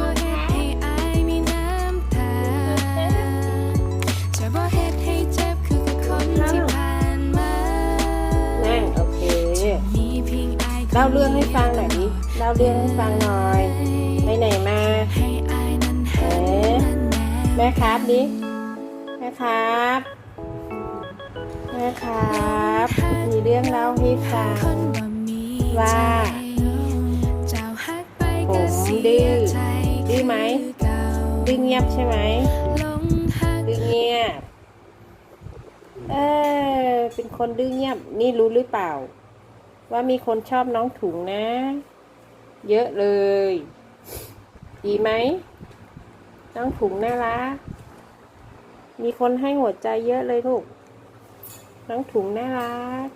บ่เฮ็ดให้อายมีน้ำตาจะบ่เฮ็ดให้เจ็บคือคนที่ผ่านมานั่นโอเคเล่าเรื่องให้ฟังหน่อยดิเล่าเรื่องให้ฟังหน่อยไปไหนมาเห้อาแม่ครับดิแม่ครับแม่ครับ มีเรื่องเล่าให้ฟังว่าผมดื ดื้อไหมดื้อเงียบใช่ไหมดื้อเงียบ เออเป็นคนดื้อเงียบ นี่รู้หรือเปล่า ว่ามีคนชอบน้องถุงนะ เยอะเลย ดีไหม น้องถุงน่ารัก มีคนให้หัวใจเยอะเลยลูก น้องถุงน่ารัก